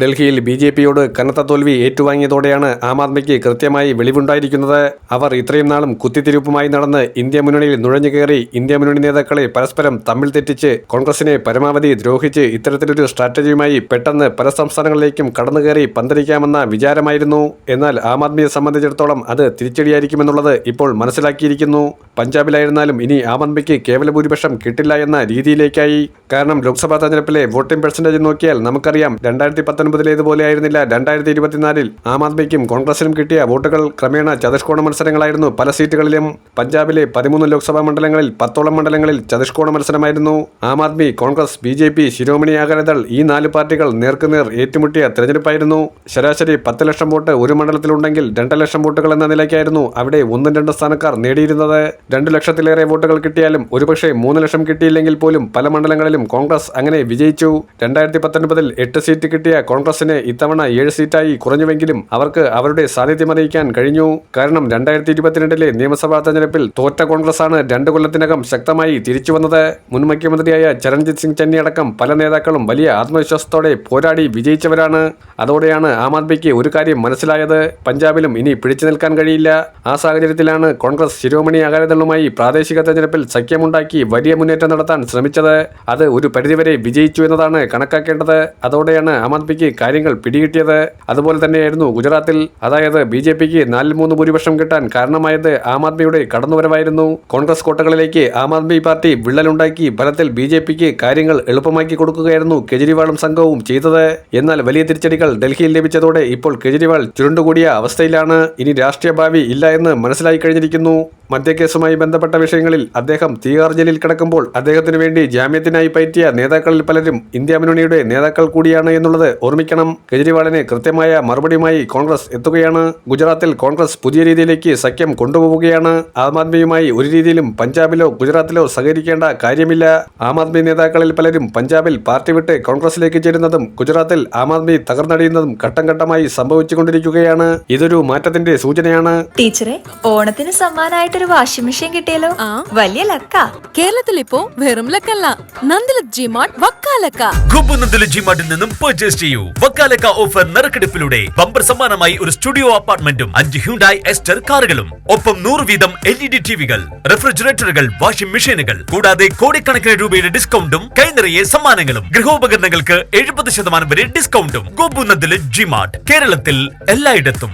ഡൽഹിയിൽ B J പിയോട് കനത്ത തോൽവി ഏറ്റുവാങ്ങിയതോടെയാണ് ആം ആദ്മിക്ക് കൃത്യമായി വെളിവുണ്ടായിരിക്കുന്നത്. അവർ ഇത്രയും നാളും കുത്തിത്തിരിപ്പുമായി നടന്ന് ഇന്ത്യ മുന്നണിയിൽ നുഴഞ്ഞു കയറി ഇന്ത്യ മുന്നണി നേതാക്കളെ പരസ്പരം തമ്മിൽ തെറ്റിച്ച് കോൺഗ്രസിനെ പരമാവധി ദ്രോഹിച്ച് ഇത്തരത്തിലൊരു സ്ട്രാറ്റജിയുമായി പെട്ടെന്ന് പല സംസ്ഥാനങ്ങളിലേക്കും കടന്നുകയറി പന്തലിക്കാമെന്ന വിചാരമായിരുന്നു. എന്നാൽ ആം ആദ്മിയെ സംബന്ധിച്ചിടത്തോളം അത് തിരിച്ചടിയായിരിക്കുമെന്നുള്ളത് ഇപ്പോൾ മനസ്സിലാക്കിയിരിക്കുന്നു. പഞ്ചാബിലായിരുന്നാലും ഇനി ആം ആദ്മിക്ക് കേവല ഭൂരിപക്ഷം കിട്ടില്ല എന്ന രീതിയിലേക്കായി. കാരണം ലോക്സഭാ തെരഞ്ഞെടുപ്പിലെ വോട്ടിംഗ് പെർസെന്റേജ് നോക്കിയാൽ നമുക്കറിയാം രണ്ടായിരത്തി പത്തൊൻപതിലേതുപോലെ ആയിരുന്നില്ല. രണ്ടായിരത്തി ഇരുപത്തിനാലിൽ ആം ആദ്മിക്കും കോൺഗ്രസിനും കിട്ടിയ വോട്ടുകൾ ക്രമേണ ചതുഷ്കോണ മത്സരങ്ങളായിരുന്നു. പല സീറ്റുകളിലും പഞ്ചാബിലെ പതിമൂന്ന് ലോക്സഭാ മണ്ഡലങ്ങളിൽ പത്തോളം മണ്ഡലങ്ങളിൽ ചതുഷ്കോണ മത്സരമായിരുന്നു. Aam Aadmi Congress B J P Shiromani Akali Dal ഈ നാല് പാർട്ടികൾ നേർക്കുനേർ ഏറ്റുമുട്ടിയ തെരഞ്ഞെടുപ്പായിരുന്നു. ശരാശരി പത്ത് ലക്ഷം വോട്ട് ഒരു മണ്ഡലത്തിലുണ്ടെങ്കിൽ രണ്ട് ലക്ഷം വോട്ടുകൾ എന്ന നിലയ്ക്കായിരുന്നു അവിടെ ഒന്നും രണ്ട് സ്ഥാനക്കാർ നേടിയിരുന്നത്. രണ്ട് ലക്ഷത്തിലേറെ വോട്ടുകൾ കിട്ടിയാലും ഒരുപക്ഷെ മൂന്ന് ലക്ഷം കിട്ടിയില്ലെങ്കിൽ പോലും പല മണ്ഡലങ്ങളിലും കോൺഗ്രസ് അങ്ങനെ വിജയിച്ചു. രണ്ടായിരത്തി പത്തൊൻപതിൽ എട്ട് സീറ്റ് കിട്ടിയ കോൺഗ്രസിന് ഇത്തവണ ഏഴ് സീറ്റായി കുറഞ്ഞുവെങ്കിലും അവർക്ക് അവരുടെ സാന്നിധ്യം അറിയിക്കാൻ കഴിഞ്ഞു. കാരണം രണ്ടായിരത്തി ഇരുപത്തിരണ്ടിലെ നിയമസഭാ തെരഞ്ഞെടുപ്പിൽ തോറ്റ കോൺഗ്രസാണ് രണ്ട് കൊല്ലത്തിനകം ശക്തമായി തിരിച്ചു വന്നത്. മുൻ മുഖ്യമന്ത്രിയായ ചരൺജിത് സിംഗ് ചന്നി അടക്കം പല നേതാക്കളും വലിയ ആത്മവിശ്വാസത്തോടെ പോരാടി വിജയിച്ചവരാണ്. അതോടെയാണ് ആം ആദ്മിക്ക് ഒരു കാര്യം മനസ്സിലായത്. പഞ്ചാബിലും ഇനി പിടിച്ചു നിൽക്കാൻ കഴിയില്ല. ആ സാഹചര്യത്തിലാണ് കോൺഗ്രസ് ശിരോമണി അകാലിദളുമായി പ്രാദേശിക തെരഞ്ഞെടുപ്പിൽ സഖ്യമുണ്ടാക്കി വലിയ മുന്നേറ്റം നടത്താൻ ശ്രമിച്ചത്. അത് ഒരു പരിധിവരെ വിജയിച്ചു എന്നതാണ് കണക്കാക്കേണ്ടത്. അതോടെയാണ് ആം ആദ്മിക്ക് കാര്യങ്ങൾ പിടികിട്ടിയത് അതുപോലെ തന്നെയായിരുന്നു ഗുജറാത്തിൽ. അതായത് ബി ജെ പിക്ക് നാലിൽ മൂന്ന് ഭൂരിപക്ഷം കിട്ടാൻ കാരണമായത് ആം ആദ്മിയുടെ കടന്നുവരവായിരുന്നു. കോൺഗ്രസ് കോട്ടകളിലേക്ക് ആം ആദ്മി പാർട്ടി വിള്ളലുണ്ടാക്കി ഫലത്തിൽ ബി ജെ പിക്ക് കാര്യങ്ങൾ എളുപ്പമാക്കി കൊടുക്കുകയായിരുന്നു കെജ്രിവാളും സംഘവും ചെയ്തത്. എന്നാൽ വലിയ തിരിച്ചടികൾ ഡൽഹിയിൽ ലഭിച്ചതോടെ ഇപ്പോൾ കെജ്രിവാൾ ചുരുണ്ടുകൂടിയ അവസ്ഥയിലാണ്. ഇനി രാഷ്ട്രീയ ഭാവി ഇല്ല എന്ന് മനസ്സിലായി കഴിഞ്ഞിരിക്കുന്നു. മദ്യക്കേസുമായി ബന്ധപ്പെട്ട വിഷയങ്ങളിൽ അദ്ദേഹം തീഹാർ ജയിലിൽ കിടക്കുമ്പോൾ അദ്ദേഹത്തിന് വേണ്ടി ജാമ്യത്തിനായി പറ്റിയ നേതാക്കളിൽ പലരും ഇന്ത്യ മുന്നണിയുടെ നേതാക്കൾ കൂടിയാണ് എന്നുള്ളത് ഓർമ്മിക്കണം. കെജ്രിവാളിന് കൃത്യമായ മറുപടിയുമായി കോൺഗ്രസ് എത്തുകയാണ്. ഗുജറാത്തിൽ കോൺഗ്രസ് പുതിയ രീതിയിലേക്ക് സഖ്യം കൊണ്ടുപോവുകയാണ്. ആം ആദ്മിയുമായി ഒരു രീതിയിലും പഞ്ചാബിലോ ഗുജറാത്തിലോ സഹകരിക്കേണ്ട കാര്യമില്ല. ആം ആദ്മി നേതാക്കളിൽ പലരും പഞ്ചാബിൽ പാർട്ടി വിട്ട് കോൺഗ്രസിലേക്ക് ചേരുന്നതും ഗുജറാത്തിൽ ആം ആദ്മി തകർന്നടിയുന്നതും ഘട്ടം ഘട്ടമായി സംഭവിച്ചുകൊണ്ടിരിക്കുകയാണ്. ഇതൊരു മാറ്റത്തിന്റെ സൂചനയാണ്. ടീച്ചറെ ഓണത്തിന് സമ്മാനമായിട്ടൊരു വാഷിംഗ് മെഷീൻ കിട്ടിയല്ലോ. ആ. വലിയ ലക്ക. കേരളത്തിൽ ഇപ്പോ വെറും ലക്കല്ല. നന്ദിലത് ജിമാർട്ട് വക്കാലക്ക കുമ്പുന്നതിലെ ജിമാർട്ടിൽ നിന്നും പർച്ചേസ് ചെയ്യൂ. വക്കാലക്ക ഓഫർ നറുക്കെടുപ്പിലൂടെ ബമ്പർ സമ്മാനമായി ഒരു സ്റ്റുഡിയോ അപ്പാർട്ട്മെന്റും അഞ്ച് ഹ്യൂണ്ടായി എസ്റ്റർ കാറുകളും. ഒപ്പം നൂറ് വീതം എൽ ഇ ഡി ടിവികൾ റെഫ്രിജറേറ്ററുകൾ വാഷിംഗ് മെഷീനുകൾ കൂടാതെ കോടിക്കണക്കിന് രൂപയുടെ ഡിസ്കൗണ്ടും കൈനിറയെ സമ്മാനങ്ങളും. ഗൃഹോപകരണങ്ങൾക്ക് എഴുപത് ശതമാനം വരെ ഡിസ്കൗണ്ടും ഗോപുന്നതിലെ ജിമാർട്ട് കേരളത്തിൽ എല്ലായിടത്തും.